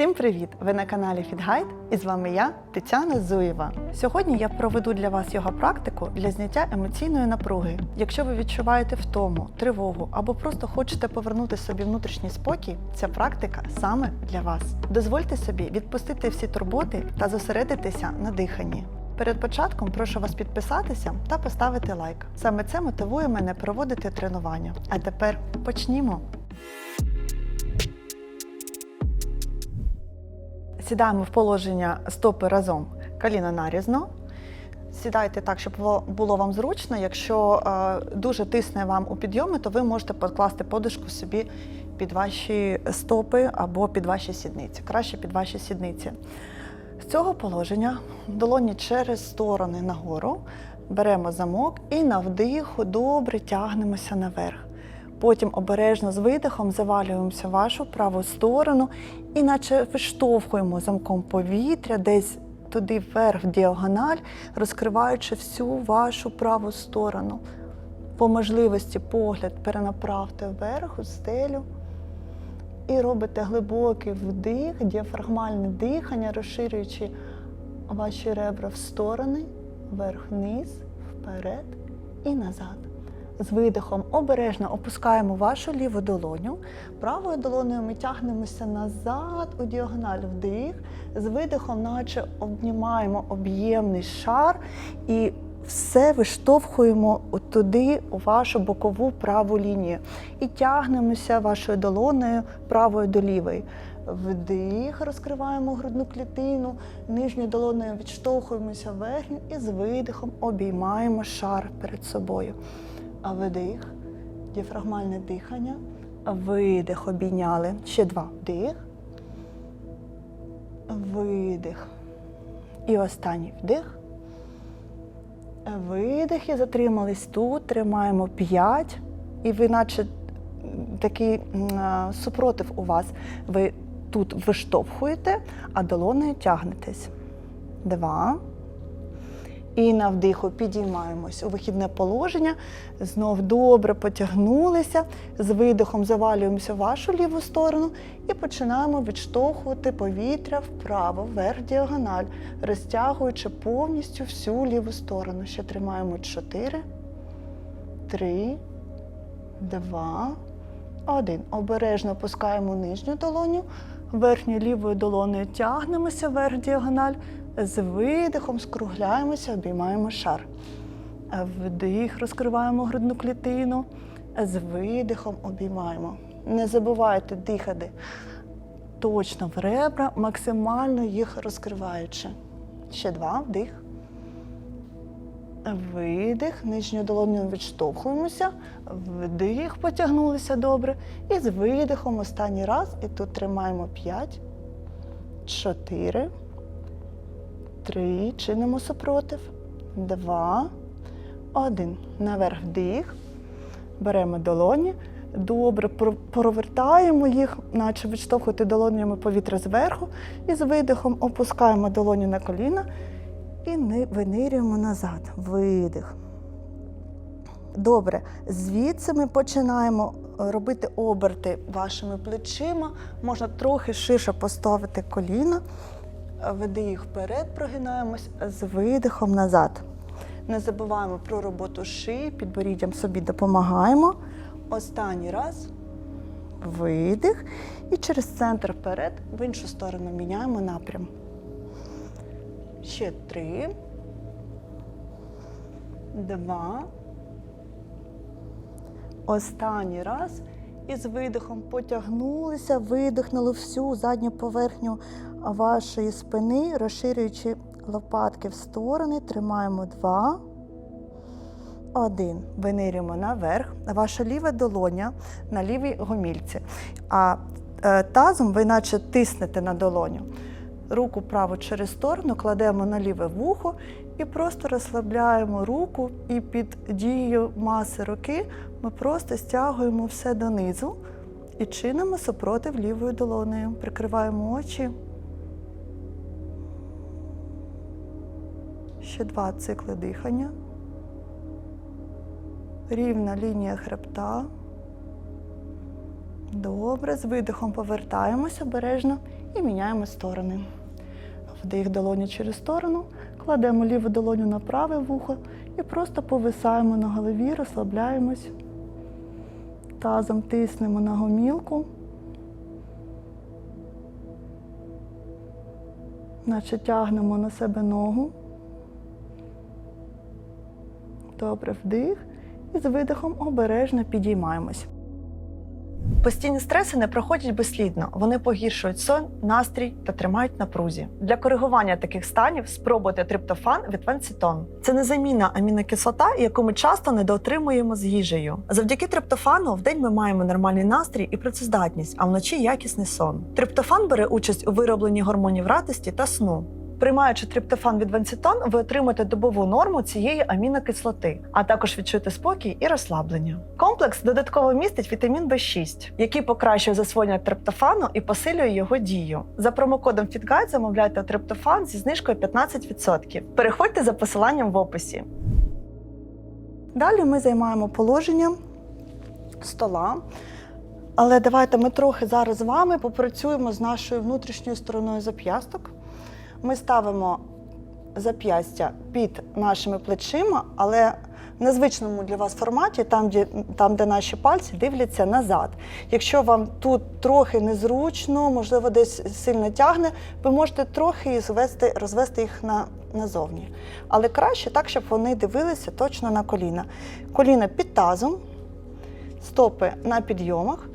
Всім привіт! Ви на каналі FitGuide і з вами я, Тетяна Зуєва. Сьогодні я проведу для вас йога практику для зняття емоційної напруги. Якщо ви відчуваєте втому, тривогу або просто хочете повернути собі внутрішній спокій, ця практика саме для вас. Дозвольте собі відпустити всі турботи та зосередитися на диханні. Перед початком прошу вас підписатися та поставити лайк. Саме це мотивує мене проводити тренування. А тепер почнімо. Сідаємо в положення стопи разом коліна нарізно. Сідайте так, щоб було- вам зручно. Якщо е, дуже тисне вам у підйомі, то ви можете покласти подушку собі під ваші стопи або під ваші сідниці. Краще під ваші сідниці. З цього положення долоні через сторони нагору беремо замок і на вдиху добре тягнемося наверх. Потім обережно з видихом завалюємося в вашу праву сторону і наче виштовхуємо замком повітря десь туди вверх в діагональ, розкриваючи всю вашу праву сторону. По можливості погляд перенаправте вверх у стелю і робите глибокий вдих, діафрагмальне дихання, розширюючи ваші ребра в сторони, вверх-вниз, вперед і назад. З видихом обережно опускаємо вашу ліву долоню. Правою долонею ми тягнемося назад у діагональ вдих. З видихом, наче обнімаємо об'ємний шар і все виштовхуємо туди, у вашу бокову праву лінію. І тягнемося вашою долонею правою до лівої. Вдих, розкриваємо грудну клітину, нижньою долонею відштовхуємося верхню і з видихом обіймаємо шар перед собою. А вдих, діафрагмальне дихання, видих, обійняли. Ще два. Вдих, видих. І останній вдих. Видих і затримались тут, тримаємо 5. І ви, наче такий супротив у вас. Ви тут виштовхуєте, а долонею тягнетесь. Два. І на вдиху підіймаємось у вихідне положення. Знов добре потягнулися. З видихом завалюємося в вашу ліву сторону і починаємо відштовхувати повітря вправо, вверх діагональ, розтягуючи повністю всю ліву сторону. Ще тримаємо 4, 3, 2, 1. Обережно опускаємо нижню долоню, верхньою лівою долонею тягнемося вверх діагональ. З видихом скругляємося, обіймаємо шар. Вдих, розкриваємо грудну клітину. З видихом обіймаємо. Не забувайте дихати точно в ребра, максимально їх розкриваючи. Ще два. Вдих. Видих. Нижньою долонею відштовхуємося. Вдих, потягнулися добре. І з видихом останній раз. І тут тримаємо 5, 4, Три. Чинимо супротив. Два. Один. Наверх вдих. Беремо долоні. Добре про- провертаємо їх, наче відштовхувати долонями повітря зверху. І з видихом опускаємо долоні на коліна і винирюємо назад. Видих. Добре, звідси ми починаємо е, робити оберти вашими плечима. Можна трохи ширше поставити коліна. Веди їх вперед, прогинаємось з видихом назад. Не забуваємо про роботу шиї, підборіддям собі допомагаємо. Останній раз видих. І через центр вперед, в іншу сторону міняємо напрям. Ще три. Два. Останній раз. І з видихом потягнулися, видихнули всю задню поверхню вашої спини, розширюючи лопатки в сторони. Тримаємо два. Один. Винирюємо наверх. Ваша ліва долоня на лівій гомільці. А е, тазом ви наче тиснете на долоню. Руку праву через сторону кладемо на ліве вухо і просто розслабляємо руку. І під дією маси руки ми просто стягуємо все донизу і чинимо супротив лівою долонею. Прикриваємо очі. Ще два цикли дихання. Рівна лінія хребта. Добре, з видихом повертаємось обережно і міняємо сторони. Вдих долоні через сторону, кладемо ліву долоню на праве вухо і просто повисаємо на голові, розслабляємось. Тазом тиснемо на гомілку. Наче тягнемо на себе ногу. Добре, вдих. І з видихом обережно підіймаємось. Постійні стреси не проходять безслідно. Вони погіршують сон, настрій та тримають напрузі. Для коригування таких станів спробуйте триптофан від Венцитон. Це незамінна амінокислота, яку ми часто недоотримуємо з їжею. Завдяки триптофану в день ми маємо нормальний настрій і працездатність, а вночі якісний сон. Триптофан бере участь у виробленні гормонів радості та сну. Приймаючи триптофан від Венцитон, ви отримаєте добову норму цієї амінокислоти, а також відчуєте спокій і розслаблення. Комплекс додатково містить вітамін В6, який покращує засвоєння триптофану і посилює його дію. За промокодом FitGuide замовляйте триптофан зі знижкою 15%. Переходьте за посиланням в описі. Далі ми займаємо положення стола. Але давайте ми трохи зараз з вами попрацюємо з нашою внутрішньою стороною зап'ясток. Ми ставимо зап'ястя під нашими плечима, але в незвичному для вас форматі, там де, там, де наші пальці дивляться назад. Якщо вам тут трохи незручно, можливо, десь сильно тягне, ви можете трохи звести, розвести їх на, назовні. Але краще так, щоб вони дивилися точно на коліна. Коліна під тазом, стопи на підйомах.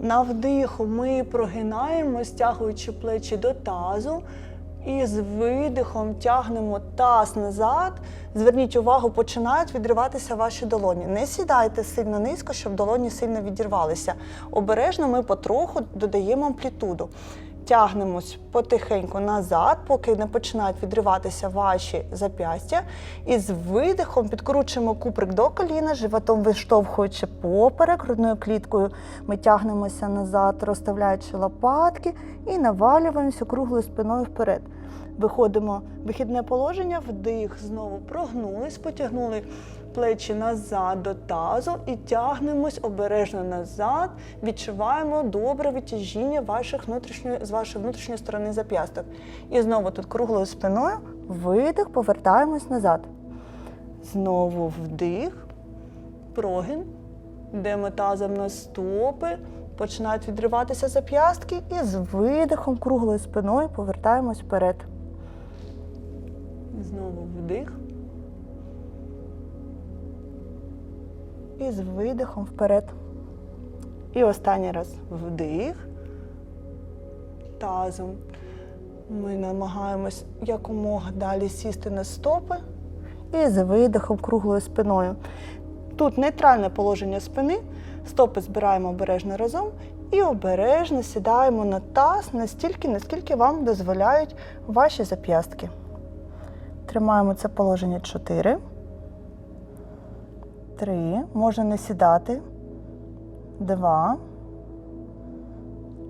На вдиху ми прогинаємо, стягуючи плечі до тазу. І з видихом тягнемо таз назад. Зверніть увагу, починають відриватися ваші долоні. Не сідайте сильно низько, щоб долоні сильно відірвалися. Обережно ми потроху додаємо амплітуду. Тягнемось потихеньку назад, поки не починають відриватися ваші зап'ястя. І з видихом підкручуємо куприк до коліна, животом виштовхуючи поперек, грудною кліткою. Ми тягнемося назад, розставляючи лопатки і навалюємося круглою спиною вперед. Виходимо в вихідне положення, вдих, знову прогнулись, потягнули плечі назад до тазу і тягнемось обережно назад. Відчуваємо добре витяжіння ваших внутрішньої, з вашої внутрішньої сторони зап'ясток. І знову тут круглою спиною, видих, повертаємось назад. Знову вдих, прогин, йдемо тазом на стопи, починають відриватися зап'ястки і з видихом круглою спиною повертаємось вперед. Знову вдих. І з видихом вперед. І останній раз вдих. Тазом. Ми намагаємось якомога далі сісти на стопи. І з видихом круглою спиною. Тут нейтральне положення спини. Стопи збираємо обережно разом і обережно сідаємо на таз настільки, наскільки вам дозволяють ваші зап'ястки. Тримаємо це положення 4. 3. Можна не сідати. 2.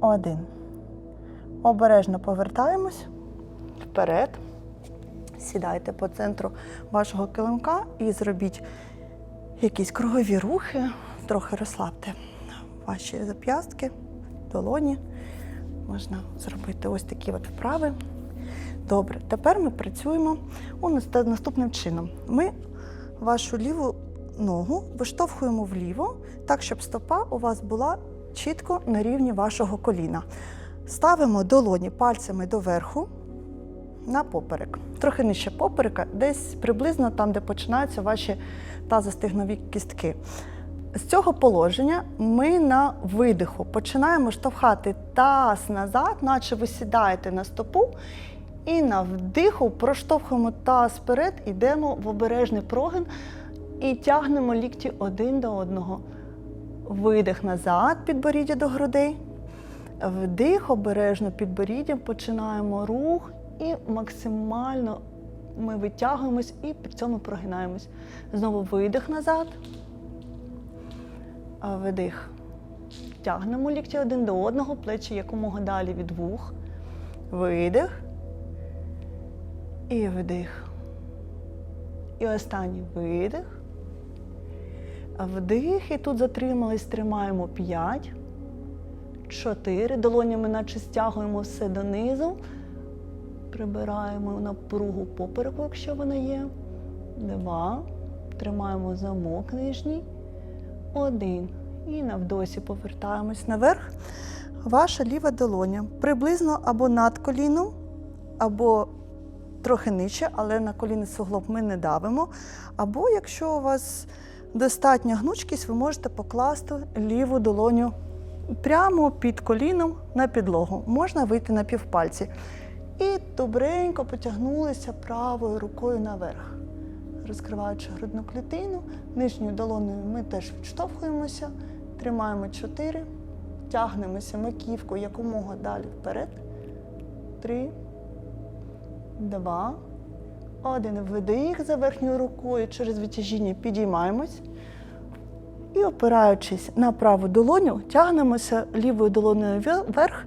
1. Обережно повертаємось вперед. Сідайте по центру вашого килимка і зробіть якісь кругові рухи. Трохи розслабте ваші зап'ястки, долоні. Можна зробити ось такі от вправи. Добре, тепер ми працюємо наступним чином. Ми вашу ліву ногу виштовхуємо вліво, так, щоб стопа у вас була чітко на рівні вашого коліна. Ставимо долоні пальцями доверху на поперек. Трохи нижче поперека, десь приблизно там, де починаються ваші тазостигнові кістки. З цього положення ми на видиху починаємо штовхати таз назад, наче ви сідаєте на стопу, і на вдиху проштовхуємо таз вперед, йдемо в обережний прогин і тягнемо лікті один до одного. Видих назад, підборіддя до грудей. Вдих обережно підборіддям, починаємо рух і максимально ми витягуємось і при цьому прогинаємось. Знову видих назад. А Видих. Тягнемо лікті один до одного, плечі якомога далі від вух. Видих. І вдих. І останній видих. Вдих. І тут затримались, тримаємо 5, чотири. Долонями наче стягуємо все донизу. Прибираємо напругу попереку, якщо вона є. Два. Тримаємо замок нижній. Один. І навдосі повертаємось наверх. Ваша ліва долоня приблизно або над коліном, або трохи нижче, але на колінний суглоб ми не давимо. Або якщо у вас достатня гнучкість, ви можете покласти ліву долоню прямо під коліном на підлогу. Можна вийти на півпальці. І добренько потягнулися правою рукою наверх. Розкриваючи грудну клітину, нижньою долоною ми теж відштовхуємося, тримаємо чотири, тягнемося маківкою якомога далі вперед. Три, два, один. Вдих за верхньою рукою через витяжіння підіймаємось. І опираючись на праву долоню, тягнемося лівою долоною вверх,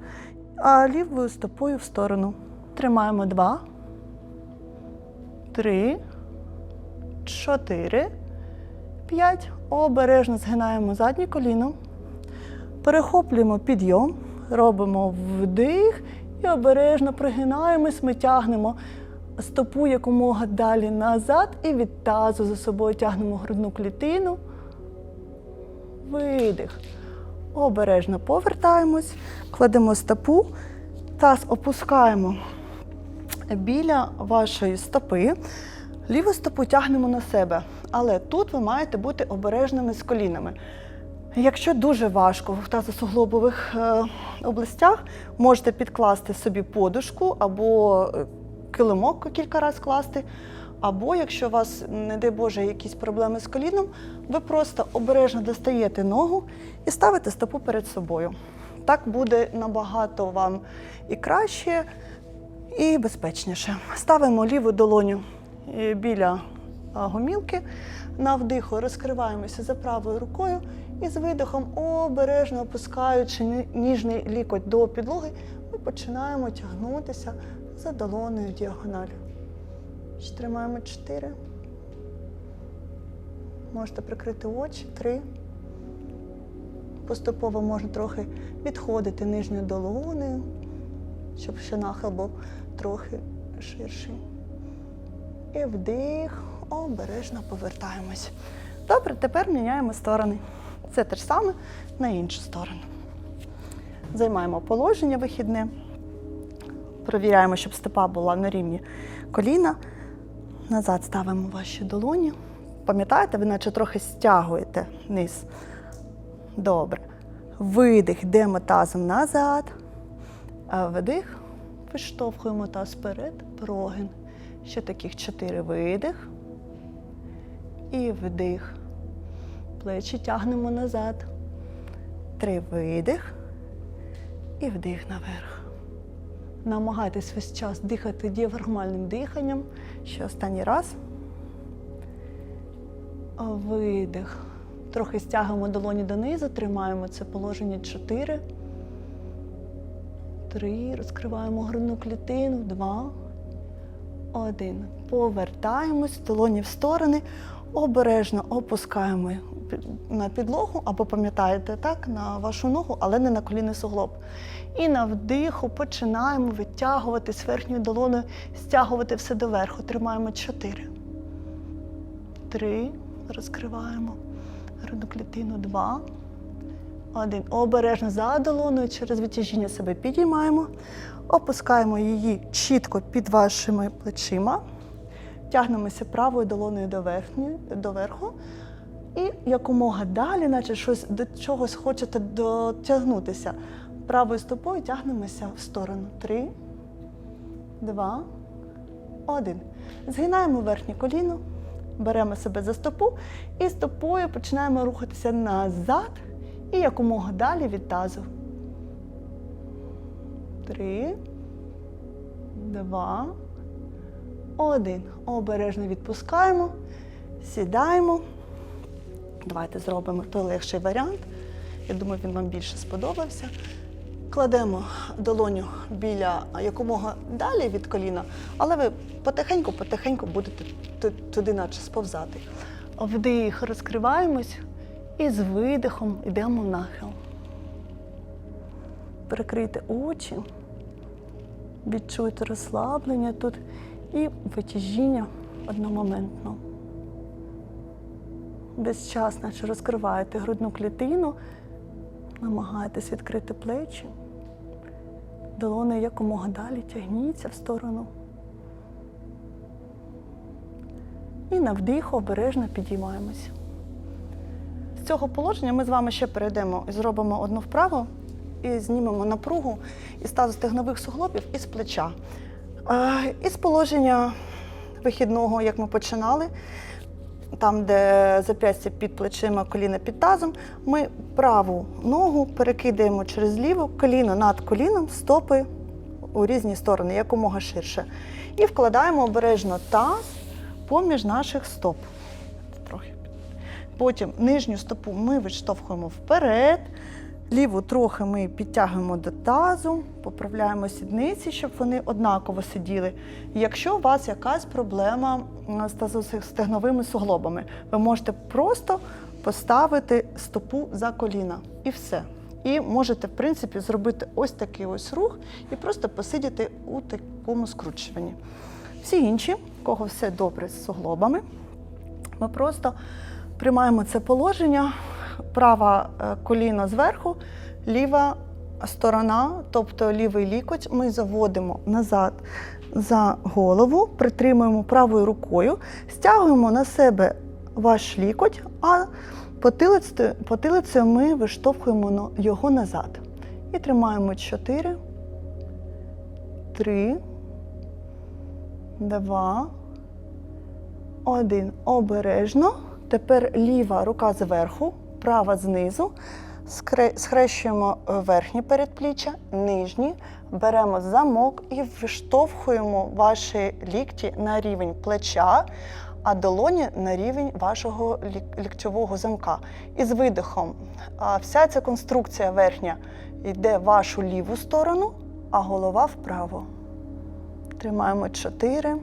а лівою стопою в сторону. Тримаємо два, три, чотири, п'ять. Обережно згинаємо заднє коліно. Перехоплюємо підйом, робимо вдих і обережно пригинаємось, ми тягнемо стопу якомога далі назад і від тазу за собою тягнемо грудну клітину. Видих. Обережно повертаємось, кладемо стопу, таз опускаємо біля вашої стопи. Ліву стопу тягнемо на себе, але тут ви маєте бути обережними з колінами. Якщо дуже важко в тазосуглобових е, областях, можете підкласти собі подушку або е, килимок кілька разів класти. Або якщо у вас, не дай Боже, якісь проблеми з коліном, ви просто обережно достаєте ногу і ставите стопу перед собою. Так буде набагато вам і краще, і безпечніше. Ставимо ліву долоню е, біля гомілки. На вдиху розкриваємося за правою рукою і з видихом, обережно опускаючи ніжний лікоть до підлоги, ми починаємо тягнутися за долоною діагоналю. Тримаємо чотири. Можете прикрити очі. Три. Поступово можна трохи відходити нижньою долонею, щоб ще нахил був трохи ширший. І вдих, обережно повертаємось. Добре, тепер міняємо сторони. Це те ж саме на іншу сторону. Займаємо положення вихідне. Провіряємо, щоб стопа була на рівні коліна. Назад ставимо ваші долоні. Пам'ятаєте, ви наче трохи стягуєте низ. Добре. Видих, йдемо тазом назад. А вдих, виштовхуємо таз вперед, прогин. Ще таких чотири видих. І вдих. Плечі тягнемо назад. Три видих. І вдих наверх. Намагайтесь весь час дихати діафрагмальним диханням. Ще останній раз. Видих. Трохи стягуємо долоні донизу, тримаємо це положення 4. Три. Розкриваємо грудну клітину. Два. Один. Повертаємось, долоні в сторони. Обережно опускаємо на підлогу, або пам'ятаєте так, на вашу ногу, але не на колінний суглоб. І на вдиху починаємо витягувати з верхньою долоною, стягувати все доверху. Тримаємо чотири. Три. Розкриваємо грудну клітину. Два. Один. Обережно за долоною через витяжіння себе підіймаємо. Опускаємо її чітко під вашими плечима. Тягнемося правою долоною до, верхньої, до. І якомога далі, наче щось до чогось хочете дотягнутися. Правою стопою тягнемося в сторону. Три, два, один. Згинаємо верхнє коліно, беремо себе за стопу і стопою починаємо рухатися назад і якомога далі від тазу. Три, два, один. Обережно відпускаємо, сідаємо. Давайте зробимо той легший варіант. Я думаю, він вам більше сподобався. Кладемо долоню біля якомога далі від коліна, але ви потихеньку-потихеньку будете туди наче сповзати. Вдих, розкриваємось і з видихом йдемо нахил. Прикрийте очі, відчуйте розслаблення тут і витяжіння одномоментно. Весь час, наче розкриваєте грудну клітину, намагаєтесь відкрити плечі. Долони якомога далі тягніться в сторону. І на вдих обережно підіймаємося. З цього положення ми з вами ще перейдемо і зробимо одну вправу і знімемо напругу із тазостегнових суглобів і з плеча. Із положення вихідного, як ми починали, там, де зап'ястя під плечима, коліна під тазом, ми праву ногу перекидаємо через ліву, коліно над коліном, стопи у різні сторони, якомога ширше. І вкладаємо обережно таз поміж наших стоп. Потім нижню стопу ми відштовхуємо вперед, ліву трохи ми підтягуємо до тазу, поправляємо сідниці, щоб вони однаково сиділи. Якщо у вас якась проблема з тазостегновими суглобами, ви можете просто поставити стопу за коліна і все. І можете, в принципі, зробити ось такий ось рух і просто посидіти у такому скручуванні. Всі інші, у кого все добре з суглобами, ми просто приймаємо це положення, праве коліно зверху, ліва сторона, тобто лівий лікоть, ми заводимо назад за голову, притримуємо правою рукою, стягуємо на себе ваш лікоть, а потилицею, потилицею ми виштовхуємо його назад. І тримаємо 4, 3, 2, один. Обережно. Тепер ліва рука зверху, права знизу. Схрещуємо е, верхнє передпліччя, нижні, беремо замок і виштовхуємо ваші лікті на рівень плеча, а долоні на рівень вашого лік- ліктьового замка. І з видихом вся ця конструкція верхня йде в вашу ліву сторону, а голова вправо. Тримаємо 4.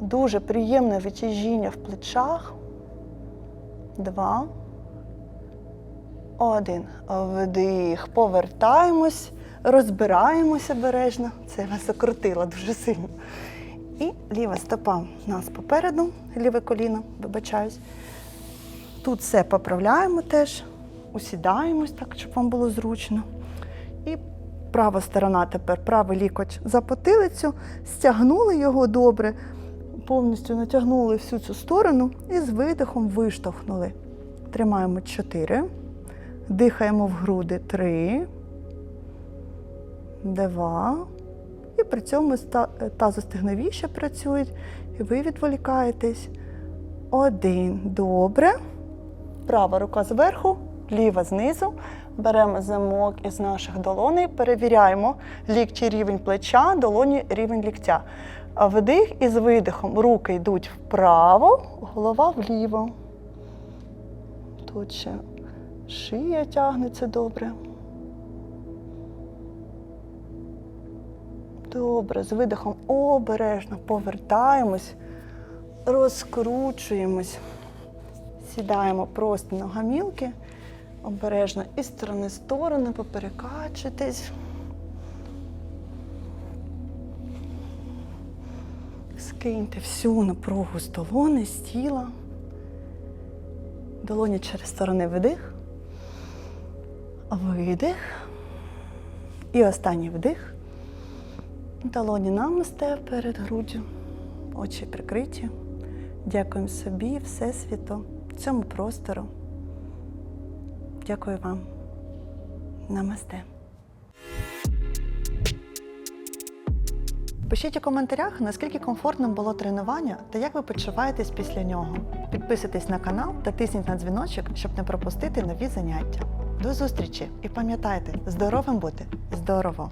Дуже приємне витяжіння в плечах. Два. Один. Вдих. Повертаємось, розбираємося обережно. Це я вас дуже сильно. І ліва стопа у нас попереду, ліве коліно, вибачаюсь. Тут все поправляємо теж, усідаємось так, щоб вам було зручно. І права сторона тепер, правий лікоть за потилицю, стягнули його добре, повністю натягнули всю цю сторону і з видихом виштовхнули. Тримаємо 4, дихаємо в груди 3, 2. І при цьому ста- тазостегнові ще працюють, і ви відволікаєтесь. Один. Добре. Права рука зверху, ліва знизу. Беремо замок із наших долоней, перевіряємо лікті рівень плеча, долоні рівень ліктя. А Вдих і з видихом руки йдуть вправо, голова вліво. Тут ще шия тягнеться добре. Добре, з видихом обережно повертаємось, розкручуємось, сідаємо просто на гамілки, обережно із сторони в сторону, поперекачуйтесь. Скиньте всю напругу з долони, з тіла. Долоні через сторони вдих, видих. І останній вдих. Долоні намисте перед груддю, очі прикриті. Дякуємо собі, Всесвіту, цьому простору. Дякую вам. Намасте. Пишіть у коментарях, наскільки комфортним було тренування та як ви почуваєтесь після нього. Підписуйтесь на канал та тисніть на дзвіночок, щоб не пропустити нові заняття. До зустрічі і пам'ятайте, здоровим бути здорово!